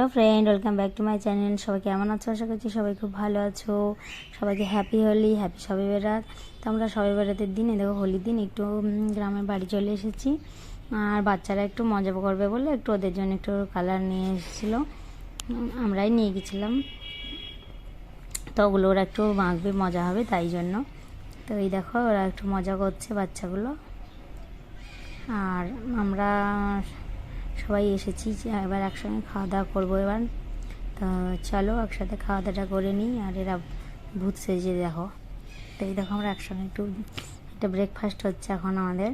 Hello friend welcome back to my channel সবাই কেমন আছো? আশা করছি সবাই খুব ভালো আছো। সবাইকে হ্যাপি হোলি হ্যাপি সবাই বেরাত। তো আমরা সবে বেরাতের দিনে, দেখো হোলির দিন, একটু গ্রামের বাড়ি চলে এসেছি। আর বাচ্চারা একটু মজা করবে বলে একটু ওদের জন্য একটু কালার নিয়ে এসেছিল। আমরাই নিয়ে গেছিলাম। তো ওগুলো ওরা একটু মাখবে, মজা হবে তাই জন্য। তো এই দেখো, ওরা একটু মজা করছে বাচ্চাগুলো। আর আমরা সবাই এসেছি এবার একসঙ্গে খাওয়া দাওয়া করব এবার। তো চলো একসাথে খাওয়া দাওয়াটা করে নিই আর এরা ভূত সেজে দেখো। তো এই দেখো আমরা একসঙ্গে একটু একটা ব্রেকফাস্ট হচ্ছে এখন আমাদের।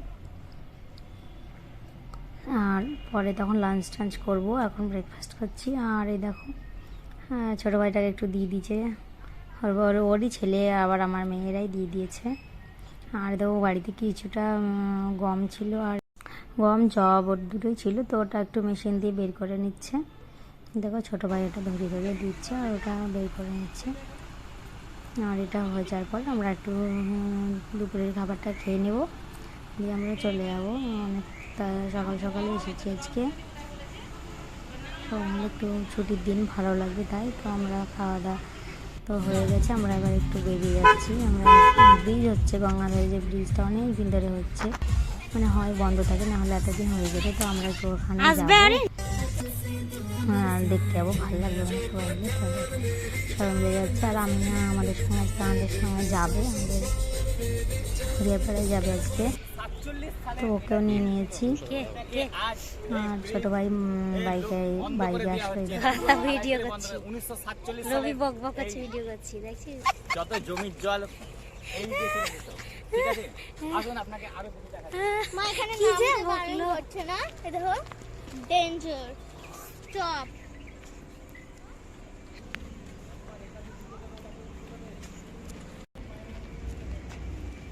আর পরে তখন লাঞ্চ টাঞ্চ করব এখন ব্রেকফাস্ট করছি। আর এই দেখো হ্যাঁ, ছোটো ভাইটাকে একটু দিয়ে দিয়েছে। ওর ওরই ছেলে আবার আমার মেয়েরাই দিয়ে দিয়েছে। আর দেখো বাড়িতে কিছুটা গম ছিল আর গম, জব ওর দুটোই ছিল, তো ওটা একটু মেশিন দিয়ে বের করে নিচ্ছে। দেখো ছোটো ভাই ওটা ধরিয়ে ধরে দিচ্ছে আর ওটা বের করে নিচ্ছে। আর এটা হয়ে যাওয়ার পর আমরা একটু দুপুরের খাবারটা খেয়ে নেব। দিয়ে আমরা চলে যাব। অনেক সকাল সকালে এসেছি আজকে। তো আমাদের একটু ছুটির দিন ভালো লাগবে তাই, তো আমরা খাওয়া দাওয়া তো হয়ে গেছে। আমরা এবার একটু বেরিয়ে যাচ্ছি। আমরা ব্রিজ হচ্ছে গঙ্গাধারে যে ব্রিজটা অনেক দিন ধরে হচ্ছে। মানে হয় বন্ধ থাকে না হলে এতদিন হয়ে যেত তো আমরা একটু ওখানে যাব। হ্যাঁ দেখতে যাব ভালো লাগবে সবাই মিলে সবাই মিলে যাচ্ছে। আর আমি না আমাদের সঙ্গে আজকে আমাদের সঙ্গে যাবে আমাদের হরিয়াপাড়ায় যাবে আজকে। তো ওকেও নিয়ে নিয়েছি। আর ছোটো ভাই বাইকে বাইকে আসবে ভিডিও করছি। রবি বক বক ভিডিও করছি দেখছিস? যত জমির জল। ঠিক আছে? আসুন আপনাকে আরও কিছু দেখা মা এখানে কি নামতে বারণ বকলো। না? এ দেখো ডেঞ্জার স্টপ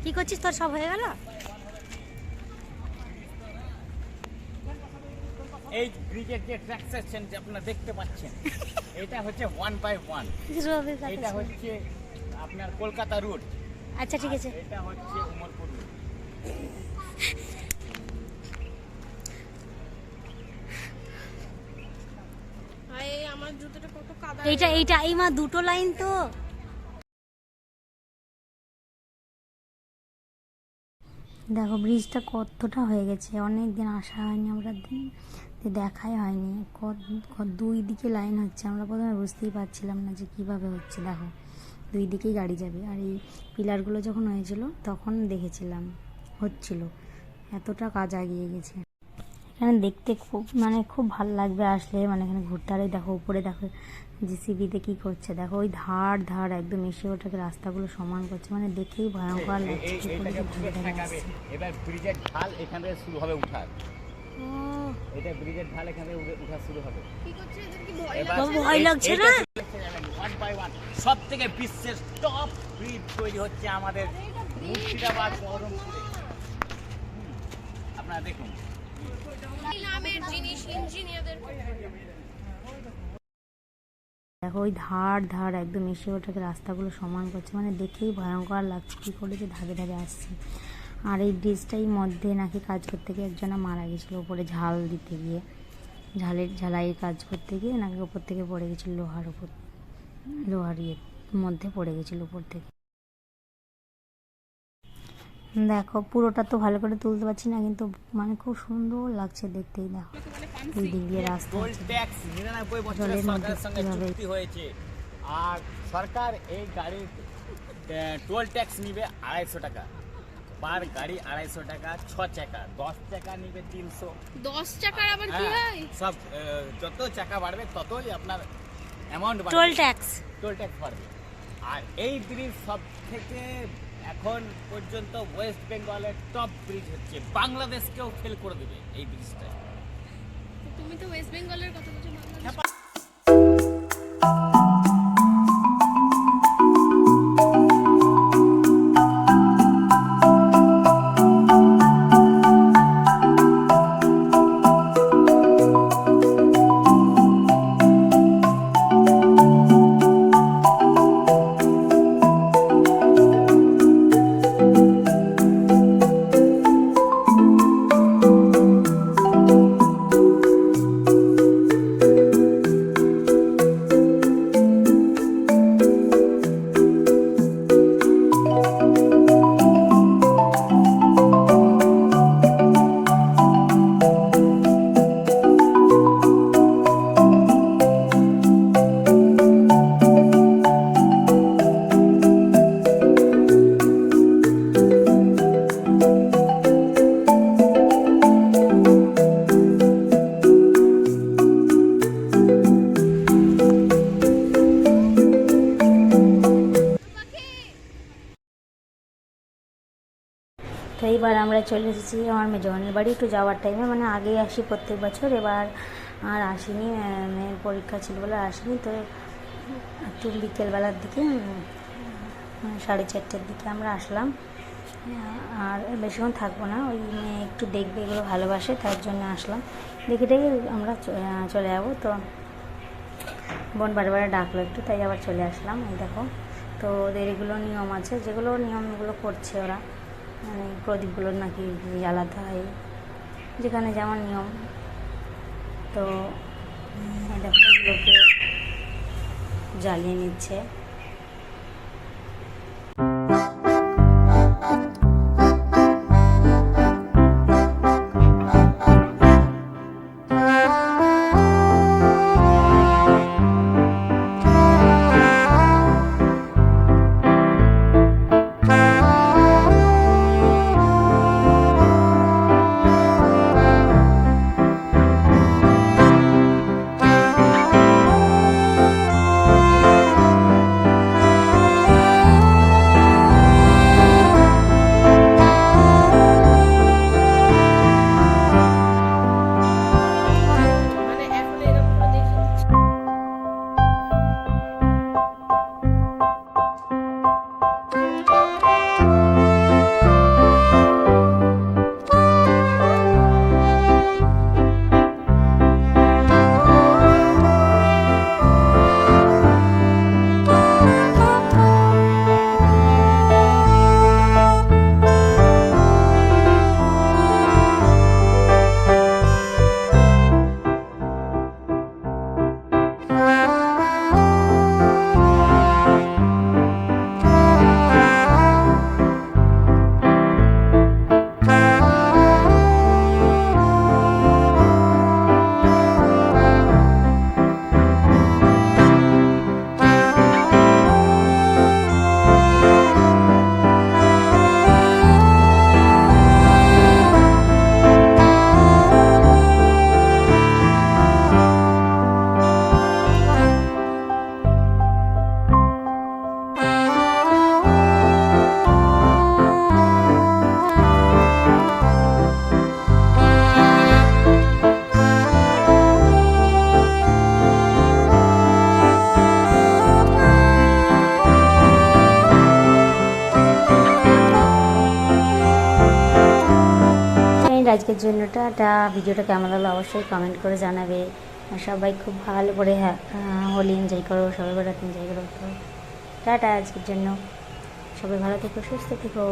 কি করছিস? তোর সব হয়ে গেল? এই ব্রিজের যে ট্র্যাক সেকশন যে আপনারা দেখতে পাচ্ছেন এটা হচ্ছে ওয়ান বাই ওয়ান এটা হচ্ছে আপনার কলকাতা রুট আচ্ছা ঠিক আছে। এটা হচ্ছে উমরপুর রুট আমার জুতোটা কত কাদা এইটা এইটা এই মা দুটো লাইন তো। দেখো ব্রিজটা কতটা হয়ে গেছে। অনেক দিন আসা হয়নি আমরা দেখাই হয়নি। দুই দিকে লাইন হচ্ছে। আমরা প্রথমে বুঝতেই পারছিলাম না যে কীভাবে হচ্ছে দেখো। দুই দিকেই গাড়ি যাবে। আর এই পিলারগুলো যখন হয়েছিল তখন দেখেছিলাম হচ্ছিল। এতটা কাজ এগিয়ে গেছে। এখানে দেখতে খুব মানে খুব ভালো লাগবে আসলে। মানে এখানে ঘুরতে আর দেখো উপরে দেখো জিসিবিতে কি করছে? দেখো ওই ধার ধার একদম এসে ওটাকে রাস্তাগুলো সমান করছে। মানে দেখেই ভয়ঙ্কর লাগছে এবার ব্রিজের ঢাল এখান থেকে শুরু হবে উঠার। এটা ব্রিজের ঢাল এখান থেকে উঠে- উঠা শুরু হবে। কি করছে? এদের কি ভয় লাগছে না? one by one। সব থেকে বিশ্বের টপ ব্রিজ তৈরি হচ্ছে আমাদের মুর্শিদাবাদ বহরমপুরে। আপনারা দেখুন। নামের জিনিস ইঞ্জিনিয়ারদের দেখো ওই ধার ধার একদম এসে ওটাকে রাস্তাগুলো সমান করছে। মানে দেখেই ভয়ঙ্কর লাগছে কী করে যে ধারে ধারে আসছে। আর এই ব্রিজটাই মধ্যে নাকি কাজ করতে গিয়ে একজনা মারা গেছিল উপরে ঝাল দিতে গিয়ে। ঝালের ঝালাইয়ের কাজ করতে গিয়ে নাকি ওপর থেকে পড়ে গেছিল লোহার উপর লোহার ইয়ের মধ্যে পড়ে গেছিল উপর থেকে। দেখো পুরোটা তো ভালো করে তুলতে পারছি না কিন্তু মানে খুব সুন্দর লাগছে দেখতেই দেখো। এই দিক দিয়ে রাস্তা জলের মধ্যে হয়েছে। আর সরকার এই গাড়ির টোল ট্যাক্স নিবে আড়াইশো টাকা। পার গাড়ি আড়াইশো টাকা ছ চাকা দশ চাকা নিবে তিনশো। দশ টাকার আবার কি হ্যাঁ, হয়? সব যত চাকা বাড়বে ততই আপনার amount toll tax toll tax বাড়বে। আর এই ব্রিজ সব থেকে এখন পর্যন্ত ওয়েস্ট বেঙ্গলের টপ ব্রিজ হচ্ছে বাংলাদেশকেও ফেল করে দেবে এই ব্রিজটা। তুমি তো ওয়েস্ট বেঙ্গলের কথা বলছো বাংলাদেশ এবার আমরা চলে এসেছি আমার মেজবানের বাড়ি। একটু যাওয়ার টাইমে মানে আগে আসি প্রত্যেক বছর। এবার আর আসিনি মেয়ের পরীক্ষা ছিল বলে আসিনি। তো একটু বিকেলবেলার দিকে উম, সাড়ে চারটের দিকে আমরা আসলাম। আর বেশিক্ষণ থাকব না ওই মেয়ে একটু দেখবে এগুলো ভালোবাসে তার জন্য আসলাম। দেখে দেখে আমরা চলে যাব। তো বোন বারবার ডাকলো একটু তাই আবার চলে আসলাম। এই দেখো তো ওদের এগুলো নিয়ম আছে যেগুলো নিয়মগুলো করছে ওরা। মানে প্রদীপগুলো নাকি জ্বালাতে হয় যেখানে যেমন নিয়ম। তো দেখো জ্বালিয়ে নিচ্ছে। আজকের জন্যটা টাটা ভিডিওটা কেমন লাগল অবশ্যই কমেন্ট করে জানাবে। সবাই খুব ভালো করে হোলি এনজয় করো, সবাই বেড়াতে এনজয় করো। তো টাটা আজকের জন্য। সবাই ভালো থেকো, সুস্থ থেকো।